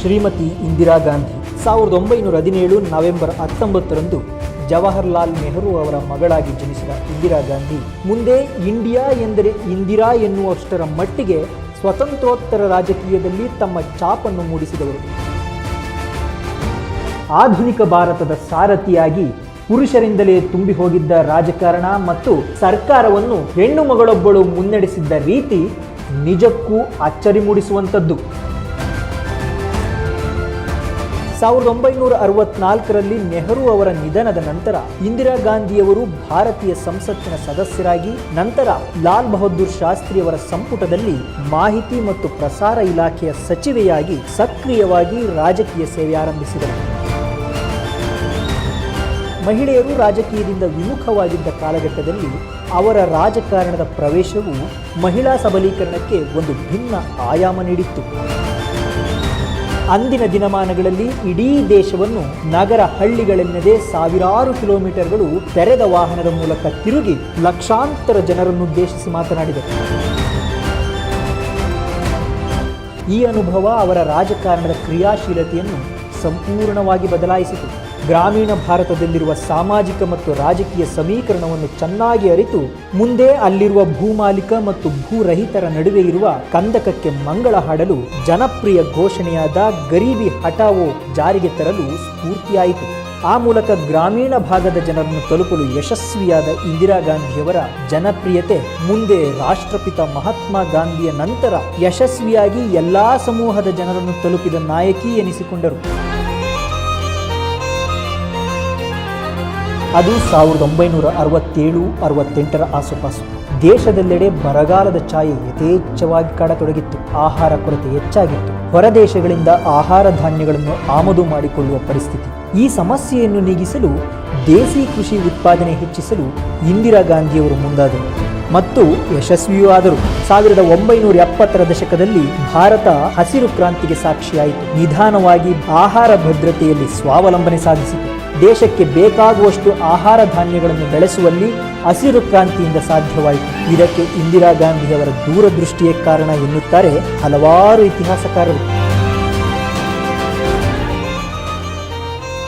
ಶ್ರೀಮತಿ ಇಂದಿರಾ ಗಾಂಧಿ. ಸಾವಿರದ ಒಂಬೈನೂರ ಹದಿನೇಳು ನವೆಂಬರ್ ಹತ್ತೊಂಬತ್ತರಂದು ಜವಾಹರ್ಲಾಲ್ ನೆಹರು ಅವರ ಮಗಳಾಗಿ ಜನಿಸಿದ ಇಂದಿರಾ ಗಾಂಧಿ. ಮುಂದೆ ಇಂಡಿಯಾ ಎಂದರೆ ಇಂದಿರಾ ಎನ್ನುವಷ್ಟರ ಮಟ್ಟಿಗೆ ಸ್ವತಂತ್ರೋತ್ತರ ರಾಜಕೀಯದಲ್ಲಿ ತಮ್ಮ ಛಾಪನ್ನು ಮೂಡಿಸಿದವರು. ಆಧುನಿಕ ಭಾರತದ ಸಾರಥಿಯಾಗಿ ಪುರುಷರಿಂದಲೇ ತುಂಬಿ ಹೋಗಿದ್ದ ರಾಜಕಾರಣ ಮತ್ತು ಸರ್ಕಾರವನ್ನು ಹೆಣ್ಣು ಮಗಳೊಬ್ಬಳು ಮುನ್ನಡೆಸಿದ್ದ ರೀತಿ ನಿಜಕ್ಕೂ ಅಚ್ಚರಿ ಮೂಡಿಸುವಂಥದ್ದು. ಸಾವಿರದ ಒಂಬೈನೂರ ಅರವತ್ನಾಲ್ಕರಲ್ಲಿ ನೆಹರು ಅವರ ನಿಧನದ ನಂತರ ಇಂದಿರಾ ಗಾಂಧಿಯವರು ಭಾರತೀಯ ಸಂಸತ್ತಿನ ಸದಸ್ಯರಾಗಿ, ನಂತರ ಲಾಲ್ ಬಹದ್ದೂರ್ ಶಾಸ್ತ್ರಿ ಅವರ ಸಂಪುಟದಲ್ಲಿ ಮಾಹಿತಿ ಮತ್ತು ಪ್ರಸಾರ ಇಲಾಖೆಯ ಸಚಿವೆಯಾಗಿ ಸಕ್ರಿಯವಾಗಿ ರಾಜಕೀಯ ಸೇವೆ ಆರಂಭಿಸಿದರು. ಮಹಿಳೆಯರು ರಾಜಕೀಯದಿಂದ ವಿಮುಖವಾಗಿದ್ದ ಕಾಲಘಟ್ಟದಲ್ಲಿ ಅವರ ರಾಜಕಾರಣದ ಪ್ರವೇಶವು ಮಹಿಳಾ ಸಬಲೀಕರಣಕ್ಕೆ ಒಂದು ಭಿನ್ನ ಆಯಾಮ ನೀಡಿತ್ತು. ಅಂದಿನ ದಿನಮಾನಗಳಲ್ಲಿ ಇಡೀ ದೇಶವನ್ನು ನಗರ ಹಳ್ಳಿಗಳೆನ್ನದೇ ಸಾವಿರಾರು ಕಿಲೋಮೀಟರ್ಗಳು ತೆರೆದ ವಾಹನದ ಮೂಲಕ ತಿರುಗಿ ಲಕ್ಷಾಂತರ ಜನರನ್ನುದ್ದೇಶಿಸಿ ಮಾತನಾಡಿದರು ಈ ಅನುಭವ ಅವರ ರಾಜಕಾರಣದ ಕ್ರಿಯಾಶೀಲತೆಯನ್ನು ಸಂಪೂರ್ಣವಾಗಿ ಬದಲಾಯಿಸಿತು. ಗ್ರಾಮೀಣ ಭಾರತದಲ್ಲಿರುವ ಸಾಮಾಜಿಕ ಮತ್ತು ರಾಜಕೀಯ ಸಮೀಕರಣವನ್ನು ಚೆನ್ನಾಗಿ ಅರಿತು ಮುಂದೆ ಅಲ್ಲಿರುವ ಭೂಮಾಲಿಕ ಮತ್ತು ಭೂರಹಿತರ ನಡುವೆ ಇರುವ ಕಂದಕಕ್ಕೆ ಮಂಗಳ ಹಾಡಲು ಜನಪ್ರಿಯ ಘೋಷಣೆಯಾದ ಗರೀಬಿ ಹಟಾವೋ ಜಾರಿಗೆ ತರಲು ಸ್ಫೂರ್ತಿಯಾಯಿತು. ಆ ಮೂಲಕ ಗ್ರಾಮೀಣ ಭಾಗದ ಜನರನ್ನು ತಲುಪಲು ಯಶಸ್ವಿಯಾದ ಇಂದಿರಾ ಗಾಂಧಿಯವರ ಜನಪ್ರಿಯತೆ, ಮುಂದೆ ರಾಷ್ಟ್ರಪಿತ ಮಹಾತ್ಮ ಗಾಂಧಿಯ ನಂತರ ಯಶಸ್ವಿಯಾಗಿ ಎಲ್ಲಾ ಸಮೂಹದ ಜನರನ್ನು ತಲುಪಿದ ನಾಯಕಿ ಎನಿಸಿಕೊಂಡರು. ಅದು ಸಾವಿರದ ಒಂಬೈನೂರ ಅರವತ್ತೇಳು, ಅರವತ್ತೆಂಟರ ಆಸುಪಾಸು. ದೇಶದೆಲ್ಲೆಡೆ ಬರಗಾಲದ ಛಾಯೆ ಯಥೇಚ್ಛವಾಗಿ ಕಾಡತೊಡಗಿತ್ತು. ಆಹಾರ ಕೊರತೆ ಹೆಚ್ಚಾಗಿತ್ತು. ಹೊರದೇಶಗಳಿಂದ ಆಹಾರ ಧಾನ್ಯಗಳನ್ನು ಆಮದು ಮಾಡಿಕೊಳ್ಳುವ ಪರಿಸ್ಥಿತಿ. ಈ ಸಮಸ್ಯೆಯನ್ನು ನೀಗಿಸಲು, ದೇಸಿ ಕೃಷಿ ಉತ್ಪಾದನೆ ಹೆಚ್ಚಿಸಲು ಇಂದಿರಾ ಗಾಂಧಿಯವರು ಮುಂದಾದರು. ಮತ್ತು ಯಶಸ್ವಿಯೂ ಆದರು. ಸಾವಿರದ ಒಂಬೈನೂರ ಎಪ್ಪತ್ತರ ದಶಕದಲ್ಲಿ ಭಾರತ ಹಸಿರು ಕ್ರಾಂತಿಗೆ ಸಾಕ್ಷಿಯಾಯಿತು. ನಿಧಾನವಾಗಿ ಆಹಾರ ಭದ್ರತೆಯಲ್ಲಿ ಸ್ವಾವಲಂಬನೆ ಸಾಧಿಸಿತು. ದೇಶಕ್ಕೆ ಬೇಕಾಗುವಷ್ಟು ಆಹಾರ ಧಾನ್ಯಗಳನ್ನು ಬೆಳೆಸುವಲ್ಲಿ ಹಸಿರು ಕ್ರಾಂತಿಯಿಂದ ಸಾಧ್ಯವಾಯಿತು. ಇದಕ್ಕೆ ಇಂದಿರಾ ಗಾಂಧಿಯವರ ದೂರದೃಷ್ಟಿಯೇ ಕಾರಣ ಎನ್ನುತ್ತಾರೆ ಹಲವಾರು ಇತಿಹಾಸಕಾರರು.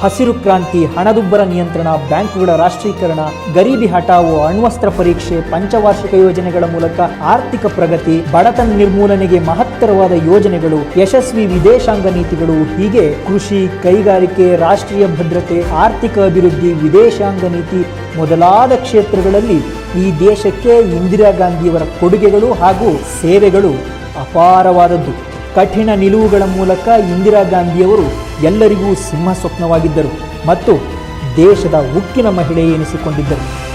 ಹಸಿರು ಕ್ರಾಂತಿ, ಹಣದುಬ್ಬರ ನಿಯಂತ್ರಣ, ಬ್ಯಾಂಕುಗಳ ರಾಷ್ಟ್ರೀಕರಣ, ಗರೀಬಿ ಹಟಾವು ಅಣ್ವಸ್ತ್ರ ಪರೀಕ್ಷೆ, ಪಂಚವಾರ್ಷಿಕ ಯೋಜನೆಗಳ ಮೂಲಕ ಆರ್ಥಿಕ ಪ್ರಗತಿ, ಬಡತನ ನಿರ್ಮೂಲನೆಗೆ ಮಹತ್ತರವಾದ ಯೋಜನೆಗಳು, ಯಶಸ್ವಿ ವಿದೇಶಾಂಗ ನೀತಿಗಳು, ಹೀಗೆ ಕೃಷಿ, ಕೈಗಾರಿಕೆ, ರಾಷ್ಟ್ರೀಯ ಭದ್ರತೆ, ಆರ್ಥಿಕ ಅಭಿವೃದ್ಧಿ, ವಿದೇಶಾಂಗ ನೀತಿ ಮೊದಲಾದ ಕ್ಷೇತ್ರಗಳಲ್ಲಿ ಈ ದೇಶಕ್ಕೆ ಇಂದಿರಾ ಗಾಂಧಿಯವರ ಕೊಡುಗೆಗಳು ಹಾಗೂ ಸೇವೆಗಳು ಅಪಾರವಾದದ್ದು. ಕಠಿಣ ನಿಲುವುಗಳ ಮೂಲಕ ಇಂದಿರಾ ಗಾಂಧಿಯವರು ಎಲ್ಲರಿಗೂ ಸಿಂಹ ಸ್ವಪ್ನವಾಗಿದ್ದರು ಮತ್ತು ದೇಶದ ಉಕ್ಕಿನ ಮಹಿಳೆ ಎನಿಸಿಕೊಂಡಿದ್ದರು.